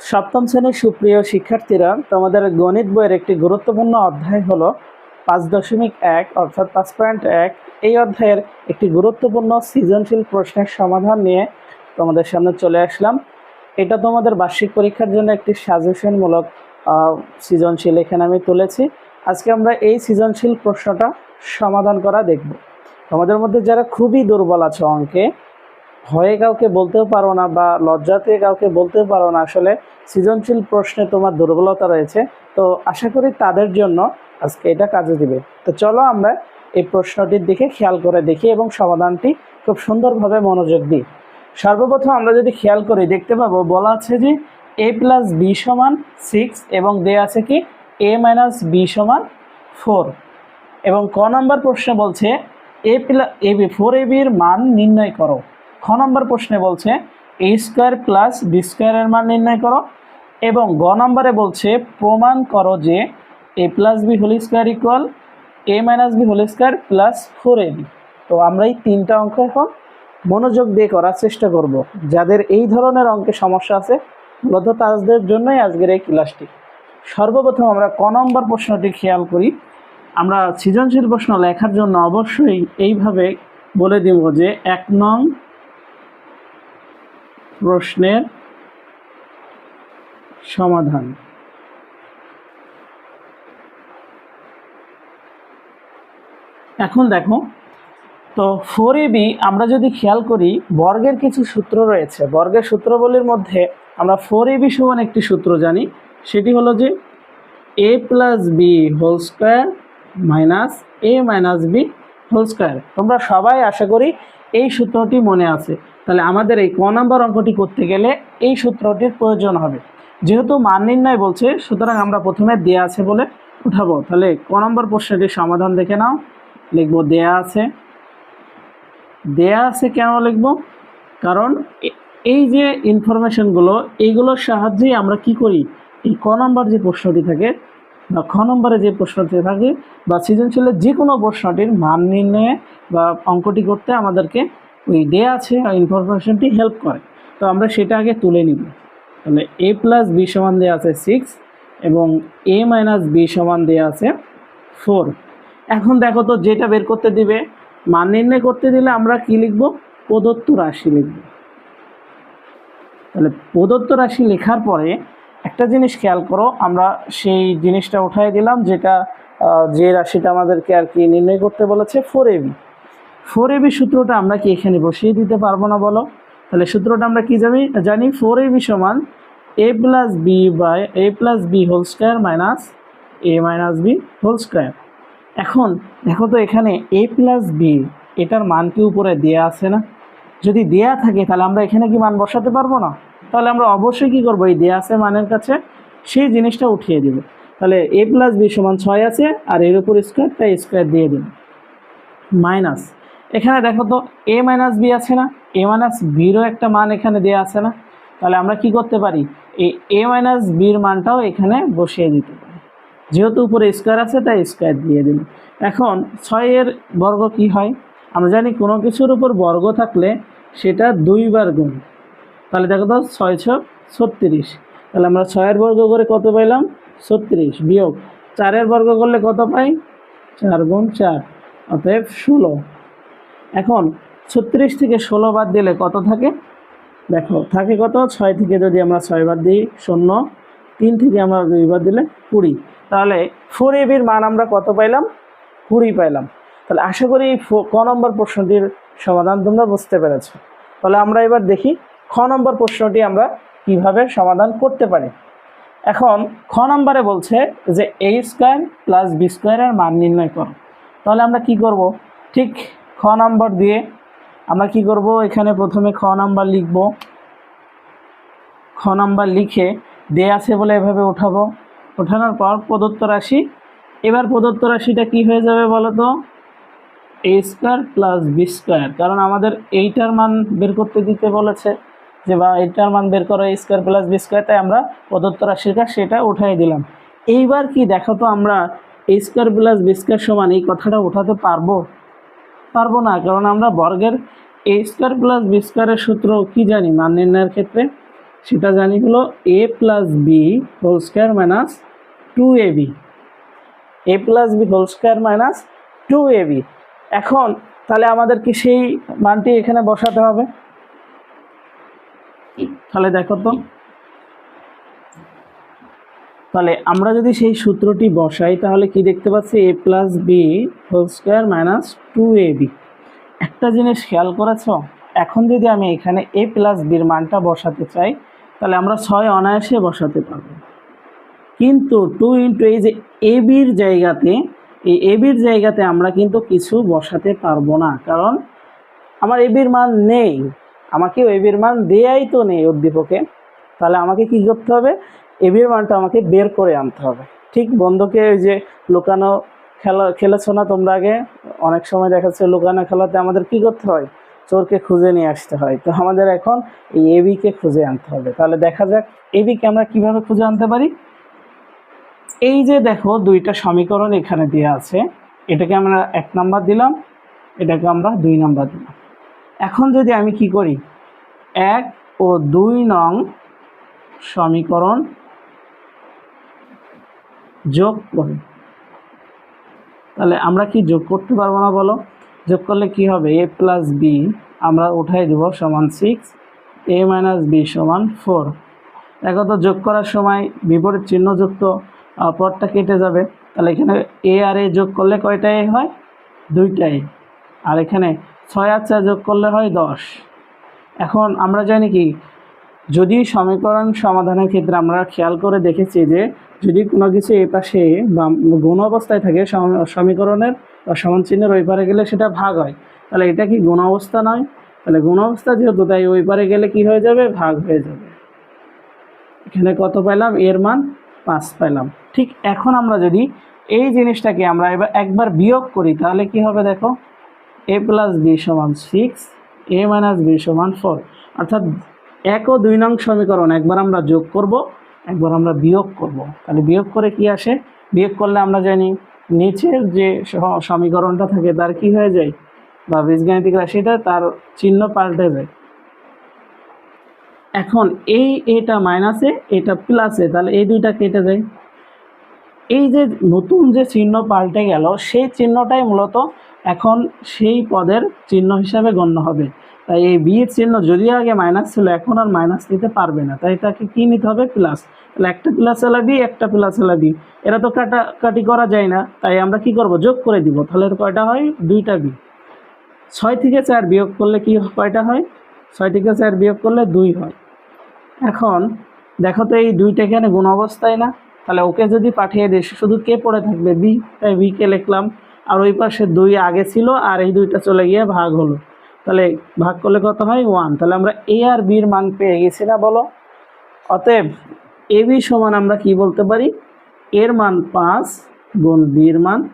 সপ্তম শ্রেণির সুপ্রিয় শিক্ষার্থীরা, তোমাদের গণিত বইয়ের একটি গুরুত্বপূর্ণ অধ্যায় হলো পাঁচ দশমিক এক, অর্থাৎ পাঁচ পয়েন্ট এক। এই অধ্যায়ের একটি গুরুত্বপূর্ণ সৃজনশীল প্রশ্নের সমাধান নিয়ে তোমাদের সামনে চলে আসলাম। এটা তোমাদের বার্ষিক পরীক্ষার জন্য একটি সাজেশনমূলক সৃজনশীল এখানে আমি তুলেছি। আজকে আমরা এই সৃজনশীল প্রশ্নটা সমাধান করা দেখব। তোমাদের মধ্যে যারা খুবই দুর্বল আছে অঙ্কে ভয়ে কাউকে বলতেও পারো না বা লজ্জাতে কাউকে বলতেও পারো না, আসলে সৃজনশীল প্রশ্নে তোমার দুর্বলতা রয়েছে। তো আশা করি তাদের জন্য আজকে এটা কাজে দিবে। তো চলো আমরা এই প্রশ্নটির দিকে খেয়াল করে দেখি এবং সমাধানটি খুব সুন্দরভাবে মনোযোগ দিই। সর্বপ্রথম আমরা যদি খেয়াল করি, দেখতে পাবো বলা আছে যে এ প্লাস বি সমান সিক্স এবং দেয়া আছে কি এ মাইনাস বি সমান ফোর এবং ক নম্বর প্রশ্নে বলছে A plus A B four A বির মান নির্ণয় করো। খ নম্বর প্রশ্নে বলছে, এ স্কোয়ার প্লাস বি স্কোয়ারের মান নির্ণয় করো এবং গ নম্বরে বলছে, প্রমাণ করো যে A plus B whole square equal A minus B whole square plus four A তো আমরা এই তিনটা অঙ্ক এখন মনোযোগ দিয়ে করার চেষ্টা করব। যাদের এই ধরনের অঙ্কে সমস্যা আছে, মূলত তাদের জন্যই আজকের এই ক্লাসটি। সর্বপ্রথম আমরা ক নম্বর প্রশ্নটি খেয়াল করি। আমরা সৃজনশীল প্রশ্ন লেখার জন্য অবশ্যই এইভাবে বলে দিব যে, এক নং প্রশ্নের সমাধান। এখন দেখো, তো ফোর বি আমরা যদি খেয়াল করি, বর্গের কিছু সূত্র রয়েছে। বর্গের সূত্রবলীর মধ্যে আমরা ফোর বি সমান একটি সূত্র জানি। সেটি হলো যে A plus B whole square minus A minus B whole square তোমরা সবাই আশা করি এই সূত্রটি মনে আছে। তাহলে আমাদের এই ক নম্বর অঙ্কটি করতে গেলে এই সূত্রটির প্রয়োজন হবে। যেহেতু মান নির্ণয় বলছে, সুতরাং আমরা প্রথমে দেয়া আছে বলে উঠাবো। তাহলে ক নম্বর প্রশ্নটির সমাধান দেখে নাও। লিখব, দেয়া আছে। দেয়া আছে কেন লিখব? কারণ এই যে ইনফরমেশনগুলো এইগুলোর সাহায্যেই আমরা কি করি? এই ক নম্বর যে প্রশ্নটি থাকে বা খ নম্বরে যে প্রশ্নটি থাকে বা সৃজনশীলের যে কোনো প্রশ্নটির মান নির্ণয়ে বা অঙ্কটি করতে আমাদেরকে ওই দেয়া আছে ইনফরমেশনটি হেল্প করে। তো আমরা সেটা আগে তুলে নিব। তাহলে এ প্লাস বি সমান দেওয়া আছে সিক্স এবং এ মাইনাস বি সমান দেওয়া আছে ফোর এখন দেখো তো যেটা বের করতে দিবে, মান নির্ণয় করতে দিলে আমরা কি লিখব? প্রদত্ত রাশি লিখব। তাহলে প্রদত্ত রাশি লেখার পরে একটা জিনিস খেয়াল করো, আমরা সেই জিনিসটা উঠাই দিলাম যেটা যে রাশিটা আমাদেরকে আর কি নির্ণয় করতে বলেছে ফোর এবি ফোর এবি সূত্রটা আমরা কি এখানে বসিয়ে দিতে পারব না বলো? তাহলে সূত্রটা আমরা কি জানি? জানি ফোর এবি সমান A plus B by A plus B whole square minus A minus B whole square এখন দেখো তো এখানে এ প্লাস বি এটার মান কি উপরে দেয়া আছে না? যদি দেয়া থাকে তাহলে আমরা এখানে কি মান বসাতে পারব না? তাহলে আমরা অবশ্যই কি করব? এই দেয়া আছে মানের কাছে, সেই জিনিসটা উঠিয়ে দিব। তাহলে এ প্লাস বি সমান ছয় আছে, আর এর উপর স্কোয়ার তাই স্কোয়ার দিয়ে দিন। মাইনাস এখানে দেখো তো এ মাইনাস বি আছে না? এ মাইনাস বিরও একটা মান এখানে দেওয়া আছে না? তাহলে আমরা কি করতে পারি? এই এ মাইনাস বির মানটাও এখানে বসিয়ে দিতে পারি। যেহেতু উপরে স্কোয়ার আছে, তাই স্কোয়ার দিয়ে দিন এখন ছয়ের বর্গ কি হয়? আমরা জানি কোনো কিছুর উপর বর্গ থাকলে সেটা দুইবার গুণ। তাহলে দেখো তো ছয় ছ ছত্রিশ। তাহলে আমরা ছয়ের বর্গ করে কত পাইলাম? ছত্রিশ বিয়োগ চারের বর্গ করলে কত পাই? চার গুণ চার। অতএব ষোলো। এখন ছত্রিশ থেকে ষোলো বাদ দিলে কত থাকে? দেখো, থাকে কত? ছয় থেকে যদি আমরা ছয় বাদ দিই, শূন্য। তিন থেকে আমরা দুই বাদ দিলে কুড়ি। তাহলে ফোর এবির মান আমরা কত পাইলাম? কুড়ি পাইলাম। তাহলে আশা করি ক নম্বর প্রশ্নটির সমাধান তোমরা বুঝতে পেরেছ। তাহলে আমরা এবার দেখি খ নম্বর প্রশ্নটি আমরা কীভাবে সমাধান করতে পারি। এখন খ নম্বরে বলছে যে এ স্কোয়ার প্লাস বি স্কোয়ারের মান নির্ণয় করো। তাহলে আমরা কি করব? ঠিক খ নম্বর দিয়ে আমরা কি করব? এখানে প্রথমে খ নাম্বার লিখব। খ নাম্বার লিখে দে আছে বলে এভাবে উঠাবো ওঠানোর পর প্রদত্ত রাশি। এবার প্রদত্ত রাশিটা কি হয়ে যাবে বলো তো A square plus B square. কারণ আমাদের এইটার মান বের করতে দিতে বলেছে যে, বা এইটার মান বের করো, A square plus B square. তাই আমরা প্রদত্ত রাশির কাজ সেটা উঠাই দিলাম। এইবার কি দেখো তো আমরা, A square plus B square সমান এই কথাটা উঠাতে পারব? পারব না কারণ আমরা বর্গের এ স্কোয়ার প্লাস বি স্কোয়ারের সূত্র কি জানি মান নির্ণয়ের ক্ষেত্রে? সেটা জানি হলো A plus B whole square minus two A B A plus B whole square minus two A B এখন তাহলে আমাদের কি সেই মানটি এখানে বসাতে হবে? তাহলে দেখো তো। তাহলে আমরা যদি সেই সূত্রটি বসাই, তাহলে কি দেখতে পাচ্ছি? A plus B whole square minus two A B একটা জিনিস খেয়াল করেছ? এখন যদি আমি এখানে এ প্লাস বির মানটা বসাতে চাই, তাহলে আমরা ছয় অনায়াসে বসাতে পারব। কিন্তু টু ইন্টু এই যে এ বির জায়গাতে, এই এ বির জায়গাতে আমরা কিন্তু কিছু বসাতে পারব না। কারণ আমার এ বির মান নেই আমাকে এ বির মান দেয়াই তো নেই উদ্দীপকে। তাহলে আমাকে কি করতে হবে? এ বির মানটা আমাকে বের করে আনতে হবে। ঠিক বন্ধুকে ওই যে লুকানো খেলা, খেলেছো না তোমরা আগে? অনেক সময় দেখা যাচ্ছে লুকানো খেলাতে আমাদের কি করতে হয়? চোরকে খুঁজে নিয়ে আসতে হয়। তো আমাদের এখন এই এবিকে খুঁজে আনতে হবে। তাহলে দেখা যাক এবিকে আমরা কীভাবে খুঁজে আনতে পারি। এই যে দেখো দুইটা সমীকরণ এখানে দেওয়া আছে। এটাকে আমরা এক নাম্বার দিলাম, এটাকে আমরা দুই নাম্বার দিলাম। এখন যদি আমি কি করি? এক ও দুই নং সমীকরণ যোগ করি। তাহলে আমরা কি যোগ করতে পারব না বলো? যোগ করলে কি হবে? এ প্লাস বি আমরা উঠাই দেব সমান সিক্স এ মাইনাস বি সমান ফোর একত যোগ করার সময় বিপরীত চিহ্নযুক্ত পদটা কেটে যাবে। তাহলে এখানে এ আর এ যোগ করলে কয়টা এ হয়? দুইটাই। আর এখানে ছয় আর চার যোগ করলে হয় দশ। এখন আমরা জানি কি যদি সমীকরণ সমাধানের ক্ষেত্রে আমরা খেয়াল করে দেখেছি যে যদি কোনো কিছু এই পাশে বা গুণ অবস্থায় থাকে, সম- সমীকরণের বা সমান চিহ্নের ওই পারে গেলে সেটা ভাগ হয়। তাহলে এটা কি গুণ অবস্থা নয়? তাহলে গুণ অবস্থা যেহেতু, তাই ওই পারে গেলে কি হয়ে যাবে? ভাগ হয়ে যাবে। এখানে কত পেলাম এর মান পাঁচ পেলাম ঠিক এখন আমরা যদি এই জিনিসটাকে আমরা এবার একবার বিয়োগ করি, তাহলে কি হবে দেখো? এ প্লাস বি সমান সিক্স এ মাইনাস বি সমান ফোর অর্থাৎ এক ও দুই নং সমীকরণ, একবার আমরা যোগ করব, একবার আমরা বিয়োগ করব। তাহলে বিয়োগ করে কি আসে? বিয়োগ করলে আমরা জানি নিচের যে সমীকরণটা থাকে তার কি হয়ে যায়? বা বীজগাণিতিক রাশিটা তার চিহ্ন পাল্টে যায়। এখন এই এটা মাইনাসে এটা প্লাসে তাহলে এই দুইটা কেটে যায়। এই যে নতুন যে চিহ্ন পাল্টে গেল, সেই চিহ্নটাই মূলত এখন সেই পদের চিহ্ন হিসাবে গণ্য হবে। তাই এই বি এর চিহ্ন যদিও আগে মাইনাস ছিল, এখন আর মাইনাস নিতে পারবে না। তাই তাকে কি নিতে হবে? প্লাস তাহলে একটা প্লাস এলা বি একটা প্লাস এলা বি এরা তো কাটা কাটি করা যায় না। তাই আমরা কি করব? যোগ করে দিব। তাহলে কয়টা হয়? দুইটা বি ছয় থেকে চার বিয়োগ করলে কি কয়টা হয়? ছয় থেকে চার বিয়োগ করলে দুই হয়। এখন দেখো তো এই দুইটা এখানে গুণ অবস্থায় না? তাহলে ওকে যদি পাঠিয়ে দিই, শুধু কে পড়ে থাকবে? বি তাই বিকে লিখলাম। আর ওই পাশে দুই আগে ছিল, আর এই দুইটা চলে গিয়ে ভাগ হলো। তাহলে ভাগ করলে কত হয়? ওয়ান তাহলে আমরা এ আর বির মান পেয়ে গেছি না বলো? অতএব এ বি সমান আমরা কি বলতে পারি? এর মান পাঁচ গুণ বির মান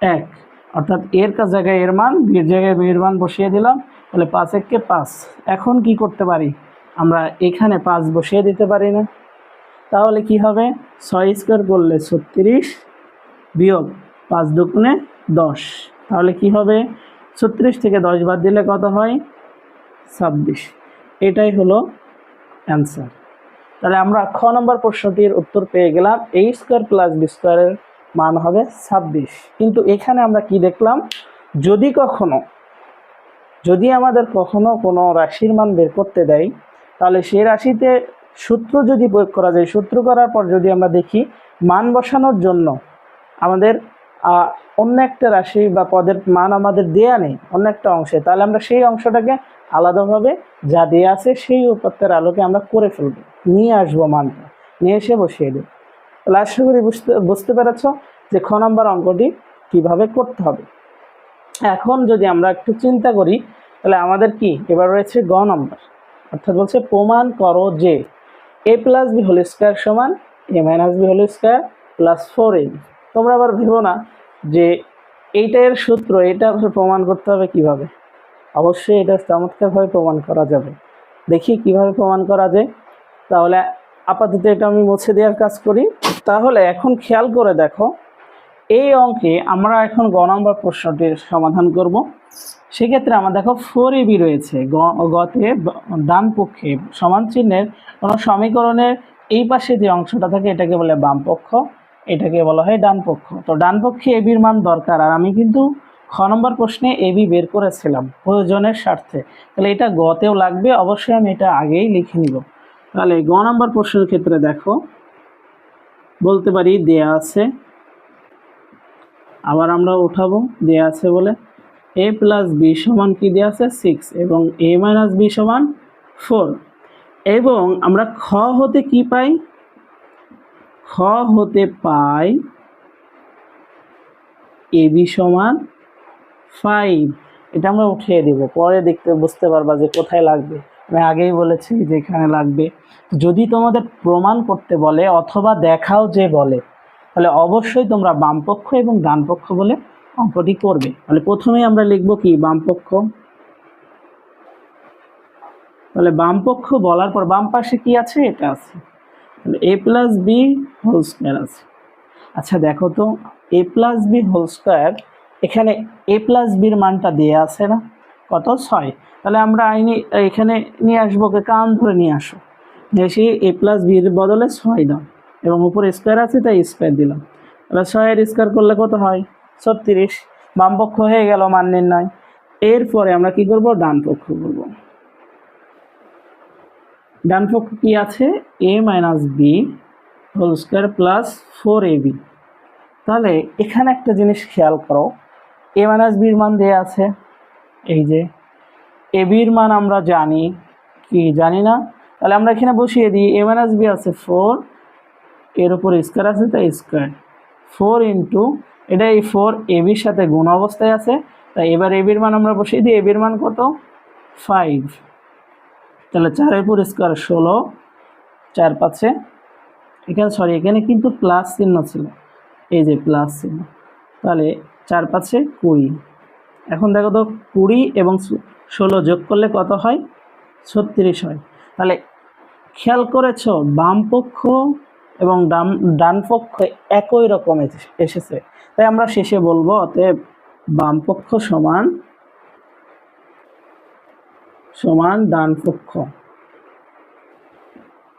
এক। অর্থাৎ এর কাছ জায়গায় এর মান বির জায়গায় বির মান বসিয়ে দিলাম, তাহলে পাঁচ এককে পাঁচ। এখন কি করতে পারি? আমরা এখানে পাঁচ বসিয়ে দিতে পারি না। তাহলে কি হবে? ছয় স্কোয়ার করলে ছত্রিশ বিয়োগ পাঁচ দুগুণে দশ। তাহলে কি হবে? ছত্রিশ থেকে দশ বাদ দিলে কত হয়? ছাব্বিশ। এটাই হলো অ্যান্সার। তাহলে আমরা খ নম্বর প্রশ্নটির উত্তর পেয়ে গেলাম। এই স্কোয়ার প্লাস বি স্কোয়ারের মান হবে ছাব্বিশ। কিন্তু এখানে আমরা কি দেখলাম? যদি কখনো, যদি আমাদের কখনো কোনো রাশির মান বের করতে দেয়, তাহলে সেই রাশিতে সূত্র যদি প্রয়োগ করা যায়, সূত্র করার পর যদি আমরা দেখি, মান বসানোর জন্য আমাদের অন্য একটা রাশি বা পদের মান আমাদের দেয়া নেই, অন্য একটা অংশে। তাহলে আমরা সেই অংশটাকে আলাদাভাবে যা দেয়া আছে সেই উপাত্তের আলোকে আমরা করে ফেলব। নিয়ে আসব মানটা। নিয়ে এসে বসিয়ে দেবো। তাহলে আশা করি বুঝতে বুঝতে পেরেছ যে খ নম্বর অঙ্কটি কীভাবে করতে হবে। এখন যদি আমরা একটু চিন্তা করি, তাহলে আমাদের কি? এবার রয়েছে গ নম্বর। অর্থাৎ বলছে প্রমাণ করো যে A plus B whole square সমান A minus B whole square plus four A তোমরা আবার ভেবো না যে এইটা এর সূত্র, এটা প্রমাণ করতে হবে কীভাবে। অবশ্যই এটা চমৎকারভাবে প্রমাণ করা যাবে। দেখি কীভাবে প্রমাণ করা যায়। তাহলে আপাতত এটা আমি মুছে দেওয়ার কাজ করি। তাহলে এখন খেয়াল করে দেখো, এই অঙ্কে আমরা এখন গ নম্বর প্রশ্নটির সমাধান করব। সেক্ষেত্রে আমার দেখো ফোর এবি রয়েছে গতে ডান পক্ষে সমান চিহ্নের কোনো সমীকরণের এই পাশে যে অংশটা থাকে, এটাকে বলে বাম পক্ষ। এটাকে বলা হয় ডান পক্ষ। তো ডান পক্ষে এবির মান দরকার, আর আমি কিন্তু খ নম্বর প্রশ্নে এবি বের করেছিলাম প্রয়োজনের স্বার্থে। তাহলে এটা গতেও লাগবে, অবশ্যই আমি এটা আগেই লিখে নিব। তাহলে গ নম্বর প্রশ্নের ক্ষেত্রে দেখো, বলতে পারি দেয়া আছে, আবার আমরা উঠাবো, দেয়া আছে বলে। এ প্লাস বি সমান কি দেওয়া আছে? সিক্স, এবং এ মাইনাস বি সমান ফোর। এবং আমরা খ হতে কি পাই? খ হতে পাই এ বি সমান ফাইভ। এটা আমরা উঠিয়ে দিব, পরে দেখতে, বুঝতে পারবা যে কোথায় লাগবে। আমি আগেই বলেছি যে এখানে লাগবে। যদি তোমাদের প্রমাণ করতে বলে অথবা দেখাও যে বলে, তাহলে অবশ্যই তোমরা বামপক্ষ এবং ডানপক্ষ বলে অঙ্কটি করবে। তাহলে প্রথমেই আমরা লিখব কি? বামপক্ষ। তাহলে বামপক্ষ বলার পর বাম পাশে কি আছে? এটা আছে। A plus B whole square আছে। আচ্ছা দেখো তো A plus B whole square এখানে এ প্লাস বির মানটা দেওয়া আছে না? কত? ছয়। তাহলে আমরা আইনি এখানে নিয়ে আসব ওকে, কান ধরে নিয়ে আসো। নিয়ে এসে এ প্লাস বির বদলে ছয় দাও। এবং উপরে স্কোয়ার আছে, তাই স্কোয়ার দিলাম। তাহলে ছয়ের স্কোয়ার করলে কত হয়? ছত্রিশ। বাম পক্ষ হয়ে গেল, মান নির্ণয়। এরপরে আমরা কি করব? ডান পক্ষ করব। ডান পক্ষ কি আছে? A minus B whole square plus four A B তাহলে এখানে একটা জিনিস খেয়াল করো। এ মাইনাস বির মান দেওয়া আছে। এই যে এ বির মান আমরা জানি কি জানি না। তাহলে আমরা এখানে বসিয়ে দিই এ মাইনাস বি আছে ফোর এর উপর স্কোয়ার আছে তাই স্কোয়ার ফোর ইন্টু এটা এই ফোর এ বির সাথে গুণ অবস্থায় আছে। তাই এবার এ বির মান আমরা বসিয়ে দিই এ বির মান কত? ফাইভ তাহলে চারের স্কোয়ার ষোলো, চার পাঁচে। এখানে সরি এখানে কিন্তু প্লাস চিহ্ন ছিল। এই যে প্লাস চিহ্ন। তাহলে চার পাঁচে কুড়ি। এখন দেখো তো, কুড়ি এবং ষোলো যোগ করলে কত হয়? ছত্রিশ হয়। তাহলে খেয়াল করেছ, বাম পক্ষ এবং ডান ডান পক্ষ একই রকম এসেছে। তাই আমরা শেষে বলব, অতএব বাম পক্ষ সমান সমান ডান পক্ষ।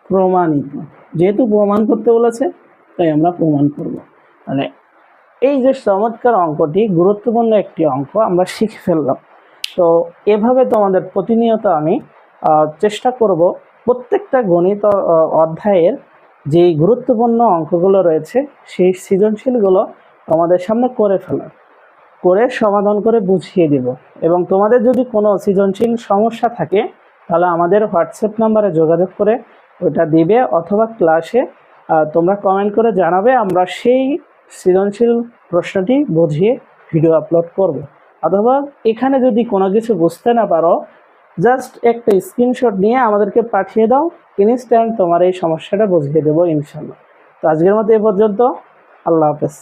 প্রমাণিত। যেহেতু প্রমাণ করতে বলেছে, তাই আমরা প্রমাণ করব। তাহলে এই যে চমৎকার অঙ্কটি, গুরুত্বপূর্ণ একটি অঙ্ক, আমরা শিখে ফেললাম। তো এভাবে তোমাদের প্রতিনিয়ত আমি চেষ্টা করব প্রত্যেকটা গণিত অধ্যায়ের যেই গুরুত্বপূর্ণ অঙ্কগুলো রয়েছে, সেই সৃজনশীলগুলো তোমাদের সামনে করে ফেলার। করে, সমাধান করে বুঝিয়ে দিব। এবং তোমাদের যদি কোনো সৃজনশীল সমস্যা থাকে, তাহলে আমাদের হোয়াটসঅ্যাপ নাম্বারে যোগাযোগ করে ওটা দিবে অথবা ক্লাসে তোমরা কমেন্ট করে জানাবে, আমরা সেই সৃজনশীল প্রশ্নটি বুঝিয়ে ভিডিও আপলোড করব। অথবা এখানে যদি কোনো কিছু বুঝতে না পারো, জাস্ট একটা স্ক্রিনশট নিয়ে আমাদেরকে পাঠিয়ে দাও, ইনস্ট্যান্ট তোমার এই সমস্যাটা বুঝিয়ে দেবো ইনশাল্লাহ। তো আজকের মতো এ পর্যন্ত, আল্লাহ হাফেজ।